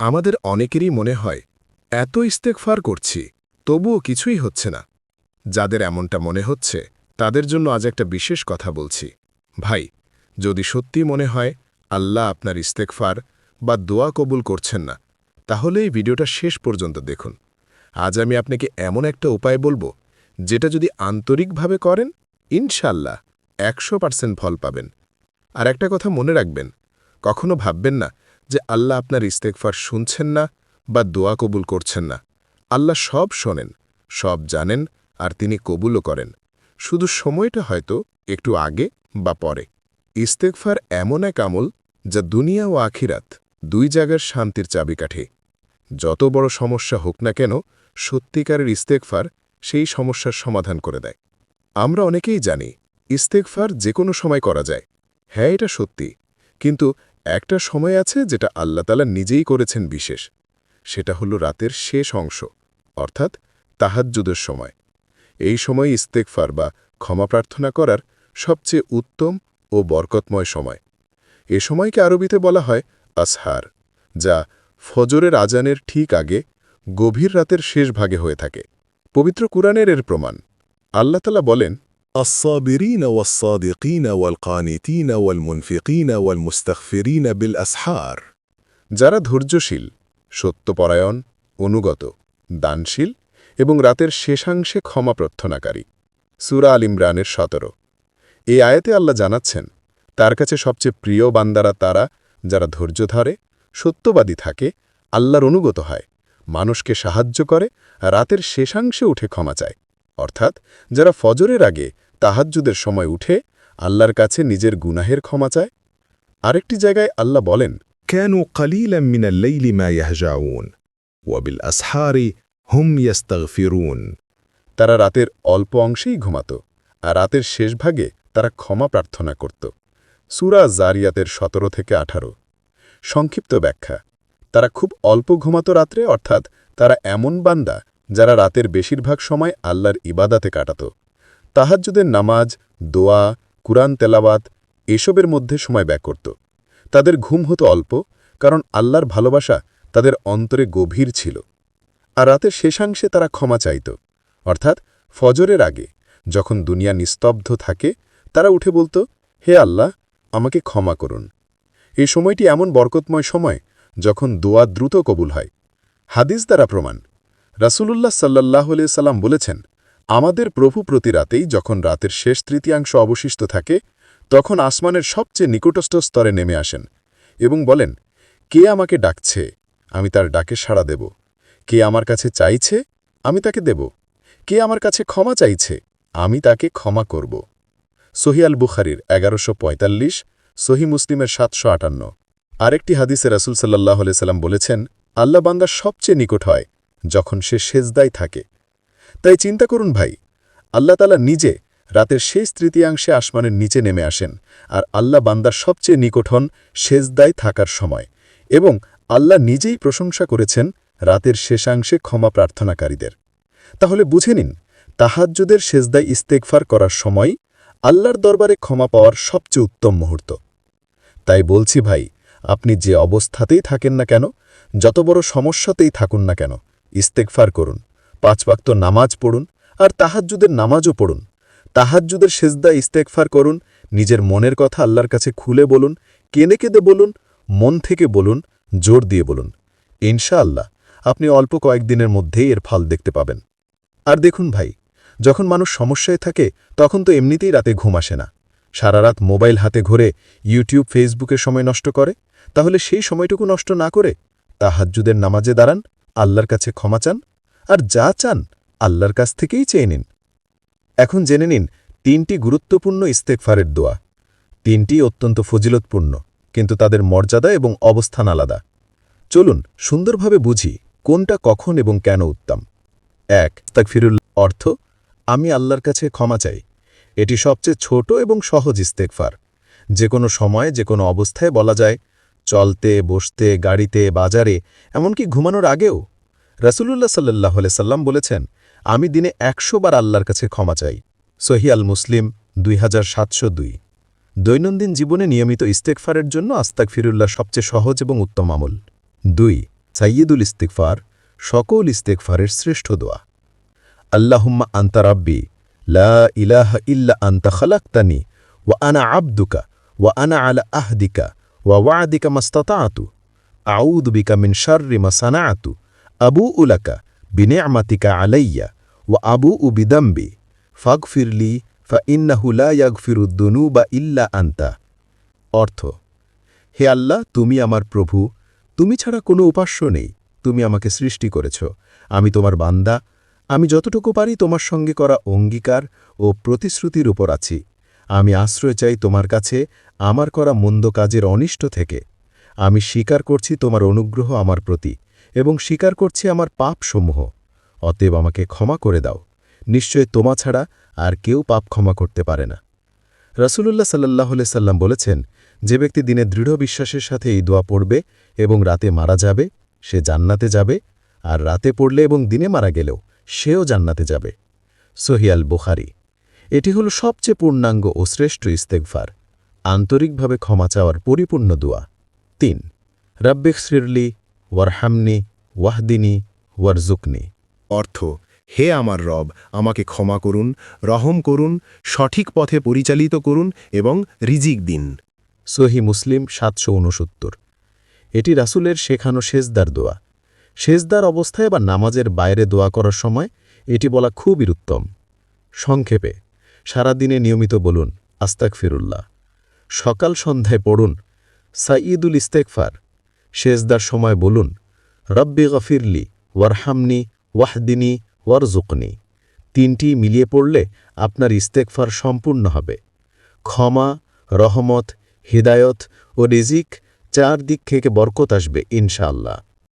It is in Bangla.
আমাদের অনেকেরই মনে হয়, এত ইস্তেকফার করছি, তবুও কিছুই হচ্ছে না। যাদের এমনটা মনে হচ্ছে, তাদের জন্য আজ একটা বিশেষ কথা বলছি। ভাই, যদি সত্যি মনে হয়, আল্লাহ আপনার ইস্তেকফার বা দোয়া কবুল করছেন না, তাহলে এই ভিডিওটা শেষ পর্যন্ত দেখুন। আজ আমি আপনাকে এমন একটা উপায় বলব, যেটা যদি আন্তরিকভাবে করেন ইনশাল্লাহ একশো পার্সেন্ট ফল পাবেন। আর একটা কথা মনে রাখবেন, কখনো ভাববেন না যে আল্লাহ আপনার ইস্তেকফার শুনছেন না বা দোয়া কবুল করছেন না। আল্লাহ সব শোনেন, সব জানেন আর তিনি কবুলও করেন। শুধু সময়টা হয়তো একটু আগে বা পরে। ইস্তেকফার এমন এক আমল যা দুনিয়া ও আখিরাত দুই জায়গার শান্তির চাবিকাঠি যত বড় সমস্যা হোক না কেন, সত্যিকারের ইস্তেকফার সেই সমস্যার সমাধান করে দেয়। আমরা অনেকেই জানি ইস্তেকফার যে কোনো সময় করা যায়। হ্যাঁ এটা সত্যি। কিন্তু একটা সময় আছে যেটা আল্লাহতালা নিজেই করেছেন বিশেষ। সেটা হল রাতের শেষ অংশ, অর্থাৎ তাহাজ্জুদের সময়। এই সময় ইস্তেকফার বা ক্ষমা প্রার্থনা করার সবচেয়ে উত্তম ও বরকতময় সময়। এ সময়কে আরবিতে বলা হয় আসহার, যা ফজরের আজানের ঠিক আগে গভীর রাতের শেষ ভাগে হয়ে থাকে। পবিত্র কুরআনের এর প্রমাণ। আল্লাহতালা বলেন الصابرين والصادقين والقانتين والمنفقين والمستغفرين بالأسحار যারা ধৈর্যশীল সত্যপরায়ণ অনুগত দানশীল এবং রাতের শেষাংশে ক্ষমা প্রার্থনাকারী সুরা আল ইমরানের সতেরো এই আয়াতে আল্লাহ জানাচ্ছেন তার কাছে সবচেয়ে প্রিয় বান্দারা তারা যারা ধৈর্য ধরে সত্যবাদী থাকে আল্লাহর অনুগত হয় মানুষকে সাহায্য করে আর রাতের শেষাংশে উঠে ক্ষমা চায় অর্থাৎ যারা ফজরের আগে তাহাজ্জুদের সময় উঠে আল্লাহর কাছে নিজের গুনাহের ক্ষমা চায়। আরেকটি জায়গায় আল্লাহ বলেন কেন কালিলাউন ওয়াবিল হুম তারা রাতের অল্প অংশেই ঘুমাত আর রাতের শেষ ভাগে তারা ক্ষমা প্রার্থনা করত। সুরা জারিয়াতের সতেরো থেকে আঠারো। সংক্ষিপ্ত ব্যাখ্যা তারা খুব অল্প ঘুমাত রাত্রে অর্থাৎ তারা এমন বান্দা যারা রাতের বেশিরভাগ সময় আল্লাহর ইবাদাতে কাটাত। তাহাজ্জুদের নামাজ, দোয়া, কুরআন তেলাওয়াত এসবের মধ্যে সময় ব্যয় করত। তাদের ঘুম হতো অল্প, কারণ আল্লাহর ভালোবাসা তাদের অন্তরে গভীর ছিল। আর রাতের শেষাংশে তারা ক্ষমা চাইত। অর্থাৎ ফজরের আগে যখন দুনিয়া নিস্তব্ধ থাকে, তারা উঠে বলতো, হে আল্লাহ, আমাকে ক্ষমা করুন। এই সময়টি এমন বরকতময় সময় যখন দোয়া দ্রুত কবুল হয়। হাদিস দ্বারা প্রমাণ, রাসূলুল্লাহ সাল্লাহ সাল্লাম বলেছেন আমাদের প্রভু প্রতি রাতেই যখন রাতের শেষ তৃতীয়াংশ অবশিষ্ট থাকে, তখন আসমানের সবচেয়ে নিকটস্থ স্তরে নেমে আসেন এবং বলেন, কে আমাকে ডাকছে? আমি তার ডাকে সাড়া দেব। কে আমার কাছে চাইছে? আমি তাকে দেব। কে আমার কাছে ক্ষমা চাইছে? আমি তাকে ক্ষমা করব। সহিয়াল বুখারির এগারোশো পঁয়তাল্লিশ সহি মুসলিমের সাতশো আটান্ন। আরেকটি হাদিসে রাসুল সাল্লাহ সাল্লাম বলেছেন, আল্লাহ বান্দার সবচেয়ে নিকট হয় যখন সে সেজদায় থাকে। তাই চিন্তা করুন ভাই, আল্লাহ তালা নিজে রাতের শেষ তৃতীয়াংশে আসমানের নিচে নেমে আসেন, আর আল্লাহ বান্দার সবচেয়ে নিকট হন সেজদায় থাকার সময় এবং আল্লাহ নিজেই প্রশংসা করেছেন রাতের শেষাংশে ক্ষমা প্রার্থনাকারীদের। তাহলে বুঝে নিন, তাহাজ্জুদের সেজদায় ইস্তেকফার করার সময় আল্লাহর দরবারে ক্ষমা পাওয়ার সবচেয়ে উত্তম মুহূর্ত। তাই বলছি ভাই, আপনি যে অবস্থাতেই থাকেন না কেন, যত বড় সমস্যাতেই থাকুন না কেন ইস্তেকফার করুন। পাঁচ বাক্ত নামাজ পড়ুন আর তাহাজ্জুদের নামাজও পড়ুন। তাহাজ্জুদের সেজদা ইস্তেকফার করুন, নিজের মনের কথা আল্লাহর কাছে খুলে বলুন, কেঁদে কেঁদে বলুন, মন থেকে বলুন, জোর দিয়ে বলুন। ইনশাআল্লাহ, আপনি অল্প কয়েকদিনের মধ্যেই এর ফল দেখতে পাবেন। আর দেখুন ভাই, যখন মানুষ সমস্যায় থাকে, তখন তো এমনিতেই রাতে ঘুম আসে না। সারা রাত মোবাইল হাতে ঘুরে, ইউটিউব ফেসবুকে সময় নষ্ট করে, তাহলে সেই সময়টুকু নষ্ট না করে তাহাজ্জুদের নামাজে দাঁড়ান, আল্লাহর কাছে ক্ষমা চান আর যা চান, আল্লাহর কাছ থেকেই চেয়ে নিন। এখন জেনে নিন, তিনটি গুরুত্বপূর্ণ ইস্তেকফারের দোয়া। তিনটি অত্যন্ত ফজিলতপূর্ণ, কিন্তু তাদের মর্যাদা এবং অবস্থান আলাদা। চলুন সুন্দরভাবে বুঝি কোনটা কখন এবং কেন উত্তম। এক তাকফিরুল অর্থ, আমি আল্লাহর কাছে ক্ষমা চাই। এটি সবচেয়ে ছোট এবং সহজ ইস্তেকফার যে কোনো সময় যে কোনো অবস্থায় বলা যায়, চলতে, বসতে, গাড়িতে, বাজারে, এমনকি ঘুমানোর আগেও। রাসূলুল্লাহ সাল্লাহ সাল্লাম বলেছেন, আমি দিনে একশো বার আল্লাহর কাছে ক্ষমা চাই। সহি আল মুসলিম দুই হাজার সাতশো দুই। দৈনন্দিন জীবনে নিয়মিত ইস্তেকফারের জন্য আস্তাক ফিরুল্লাহ সবচেয়ে সহজ এবং উত্তম আমল। দুই সাইয়দুল ইস্তেকফার সকল ইস্তেকফারের শ্রেষ্ঠ দোয়া। আল্লাহুম্মা আন্তা রাব্বি, লা ইল্লা আন্তা খালাক্তানি, ওয়া আনা আবদুকা, ওয়া আনা আলা আহদিকা, ওয়া ওয়াদিকা মাস্তাতাতু। আউযু বিকা মিন শাররি মা সানাআতু আবুউ লাকা বিনি'মাতিকা আলাইয়া ওয়া আবুউ বিদামবি ফাগফিরলি ফাইন্নাহু লা ইয়াগফিরুদ বা ইল্লা আন্তা। অর্থ, হে আল্লাহ, তুমি আমার প্রভু, তুমি ছাড়া কোনো উপাস্য নেই, তুমি আমাকে সৃষ্টি করেছ, আমি তোমার বান্দা, আমি যতটুকু পারি তোমার সঙ্গে করা অঙ্গীকার ও প্রতিশ্রুতির উপর আছি, আমি আশ্রয় চাই তোমার কাছে, আমার করা মন্দ কাজের অনিষ্ট থেকে, আমি স্বীকার করছি তোমার অনুগ্রহ আমার প্রতি। এবং স্বীকার করছি আমার পাপসমূহ। অতএব আমাকে ক্ষমা করে দাও। নিশ্চয় তোমা ছাড়া আর কেউ পাপ ক্ষমা করতে পারে না। রসুলুল্লাহ সাল্লাহ সাল্লাম বলেছেন, যে ব্যক্তি দিনে দৃঢ় বিশ্বাসের সাথে এই দোয়া পড়বে এবং রাতে মারা যাবে, সে জান্নাতে যাবে, আর রাতে পড়লে এবং দিনে মারা গেলেও সেও জান্নাতে যাবে। সহিয়াল বুখারি। এটি হল সবচেয়ে পূর্ণাঙ্গ ও শ্রেষ্ঠ ইস্তেকফার আন্তরিকভাবে ক্ষমা চাওয়ার পরিপূর্ণ দোয়া। তিন রব্বিক শ্রীরলি ওয়ারহামনি ওয়াহদিনী ওয়ারজুকনি অর্থ হে আমার রব আমাকে ক্ষমা করুন রহম করুন সঠিক পথে পরিচালিত করুন এবং রিজিক দিন। সহি মুসলিম সাতশো উনসত্তর এটি রাসুলের শেখানো সেজদার দোয়া। সেজদার অবস্থায় বা নামাজের বাইরে দোয়া করার সময় এটি বলা খুবই উত্তম। সংক্ষেপে সারাদিনে নিয়মিত বলুন আস্তাক ফিরুল্লাহ সকাল সন্ধ্যায় পড়ুন সাইদুল ইস্তেকফার সেজদার সময় বলুন, রব্বি গফিরলি ওয়ারহামনি ওয়াহদিনী ওয়ারজুকনি তিনটি মিলিয়ে পড়লে আপনার ইস্তেকফার সম্পূর্ণ হবে। ক্ষমা, রহমত, হৃদায়ত ও রিজিক চার দিক থেকে বরকত আসবে ইনশাআল্লাহ।